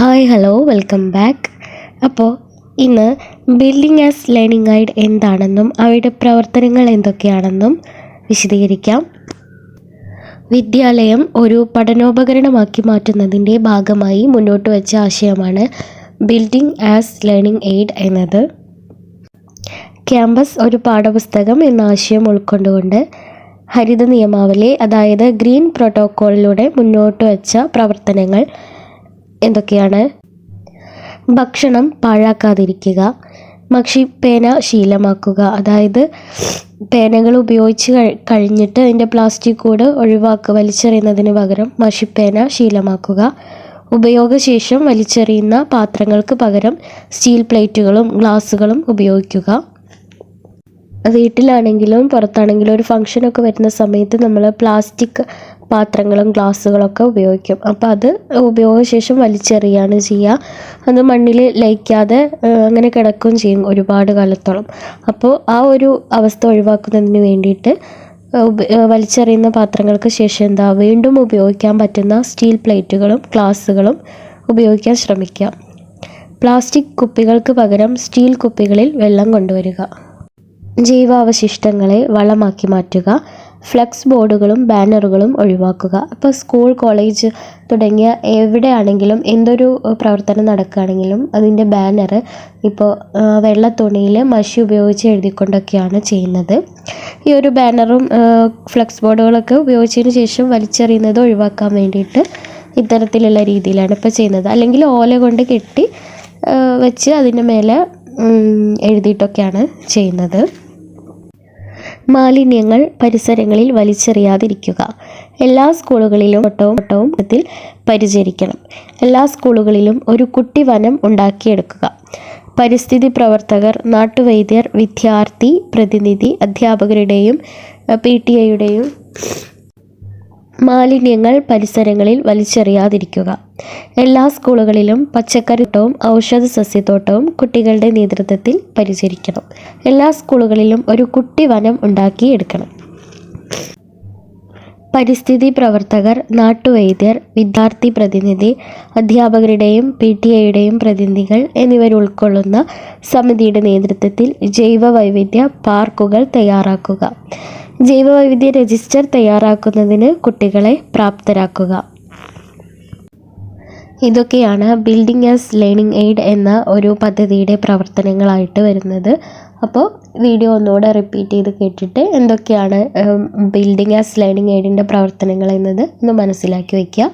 Hi hello welcome back. അപ്പോൾ ഇന്ന് building as learning guide എന്താണെന്നും അവയുടെ പ്രവർത്തനങ്ങൾ എന്തൊക്കെയാണെന്നും വിശദീകരിക്കാം. വിദ്യാലയം ഒരു പഠനോപകരണമാക്കി മാറ്റുന്നതിന്റെ ഭാഗമായി മുന്നോട്ട് വെച്ച ആശയമാണ് ബിൽഡിംഗ് ആസ് ലേണിംഗ് എയ്ഡ് എന്നത്. ക്യാമ്പസ് ഒരു പാഠപുസ്തകം എന്ന ആശയം ഉൾക്കൊണ്ടുകൊണ്ട് ഹരിത നിയമാവലി അതായത് ഗ്രീൻ പ്രോട്ടോക്കോളിലൂടെ മുന്നോട്ട് വെച്ച പ്രവർത്തനങ്ങൾ എന്തൊക്കെയാണ്? ഭക്ഷണം പാഴാക്കാതിരിക്കുക മഷിപ്പേന ശീലമാക്കുക. അതായത് പേനകൾ ഉപയോഗിച്ച് കഴിഞ്ഞിട്ട് അതിന്റെ പ്ലാസ്റ്റിക് കൂട് ഒഴിവാക്കുക വലിച്ചെറിയുന്നതിന് പകരം മഷിപ്പേന ശീലമാക്കുക. ഉപയോഗശേഷം വലിച്ചെറിയുന്ന പാത്രങ്ങൾക്ക് പകരം സ്റ്റീൽ പ്ലേറ്റുകളും ഗ്ലാസ്സുകളും ഉപയോഗിക്കുക. വീട്ടിലാണെങ്കിലും പുറത്താണെങ്കിലും ഒരു ഫംഗ്ഷനൊക്കെ വരുന്ന സമയത്ത് നമ്മൾ പ്ലാസ്റ്റിക് പാത്രങ്ങളും ഗ്ലാസ്സുകളൊക്കെ ഉപയോഗിക്കും. അപ്പോൾ അത് ഉപയോഗശേഷം വലിച്ചെറിയാണ് ചെയ്യുക അത് മണ്ണിൽ ലയിക്കാതെ അങ്ങനെ കിടക്കുകയും ചെയ്യും ഒരുപാട് കാലത്തോളം. അപ്പോൾ ആ ഒരു അവസ്ഥ ഒഴിവാക്കുന്നതിന് വേണ്ടിയിട്ട് വലിച്ചെറിയുന്ന പാത്രങ്ങൾക്ക് ശേഷം എന്താ വീണ്ടും ഉപയോഗിക്കാൻ പറ്റുന്ന സ്റ്റീൽ പ്ലേറ്റുകളും ഗ്ലാസ്സുകളും ഉപയോഗിക്കാൻ ശ്രമിക്കുക. പ്ലാസ്റ്റിക് കുപ്പികൾക്ക് പകരം സ്റ്റീൽ കുപ്പികളിൽ വെള്ളം കൊണ്ടുവരിക. ജൈവാവശിഷ്ടങ്ങളെ വളമാക്കി മാറ്റുക. ഫ്ലെക്സ് ബോർഡുകളും ബാനറുകളും ഒഴിവാക്കുക. ഇപ്പോൾ സ്കൂൾ കോളേജ് തുടങ്ങിയ എവിടെയാണെങ്കിലും എന്തൊരു പ്രവർത്തനം നടക്കുകയാണെങ്കിലും അതിന്റെ ബാനർ ഇപ്പോൾ വെള്ള തുണിയിൽ മഷി ഉപയോഗിച്ച് എഴുതിക്കൊണ്ടൊക്കെയാണ് ചെയ്യുന്നത്. ഈ ഒരു ബാനറും ഫ്ലക്സ് ബോർഡുകളൊക്കെ ഉപയോഗിച്ചതിന് ശേഷം വലിച്ചെറിയുന്നത് ഒഴിവാക്കാൻ വേണ്ടിയിട്ട് ഇത്തരത്തിലുള്ള രീതിയിലാണ് ഇപ്പോൾ ചെയ്യുന്നത്. അല്ലെങ്കിൽ ഓല കൊണ്ട് കെട്ടി വെച്ച് അതിന്റെ മേലെ എഴുതിയിട്ടൊക്കെയാണ് ചെയ്യുന്നത്. മാലിന്യങ്ങൾ പരിസരങ്ങളിൽ വലിച്ചെറിയാതിരിക്കുക. എല്ലാ സ്കൂളുകളിലും ഓട്ടവും ഓട്ടവും ഇതിൽ പരിചരിക്കണം. എല്ലാ സ്കൂളുകളിലും ഒരു കുട്ടി വനം ഉണ്ടാക്കിയെടുക്കുക. പരിസ്ഥിതി പ്രവർത്തകർ നാട്ടുവൈദ്യർ വിദ്യാർത്ഥി പ്രതിനിധി അധ്യാപകരുടെയും പി ടി എയുടെയും മാലിന്യങ്ങൾ പരിസരങ്ങളിൽ വലിച്ചെറിയാതിരിക്കുക. എല്ലാ സ്കൂളുകളിലും പച്ചക്കറിത്തോട്ടവും ഔഷധ സസ്യത്തോട്ടവും കുട്ടികളുടെ നേതൃത്വത്തിൽ പരിചരിക്കണം. എല്ലാ സ്കൂളുകളിലും ഒരു കുട്ടി വനം ഉണ്ടാക്കിയെടുക്കണം. പരിസ്ഥിതി പ്രവർത്തകർ നാട്ടുവൈദ്യർ വിദ്യാർത്ഥി പ്രതിനിധി അധ്യാപകരുടെയും പി ടി എയുടെയും പ്രതിനിധികൾ എന്നിവർ ഉൾക്കൊള്ളുന്ന സമിതിയുടെ നേതൃത്വത്തിൽ ജൈവ വൈവിധ്യ പാർക്കുകൾ തയ്യാറാക്കുക. ജൈവ വൈവിധ്യ രജിസ്റ്റർ തയ്യാറാക്കുന്നതിന് കുട്ടികളെ പ്രാപ്തരാക്കുക. ഇതൊക്കെയാണ് ബിൽഡിംഗ് ആസ് ലേണിംഗ് എയ്ഡ് എന്ന ഒരു പദ്ധതിയുടെ പ്രവർത്തനങ്ങളായിട്ട് വരുന്നത്. അപ്പോൾ വീഡിയോ ഒന്നുകൂടെ റിപ്പീറ്റ് ചെയ്ത് കേട്ടിട്ട് എന്തൊക്കെയാണ് ബിൽഡിംഗ് ആസ് ലേണിംഗ് എയ്ഡിന്റെ പ്രവർത്തനങ്ങൾ എന്നത് ഒന്ന് മനസ്സിലാക്കി വയ്ക്കുക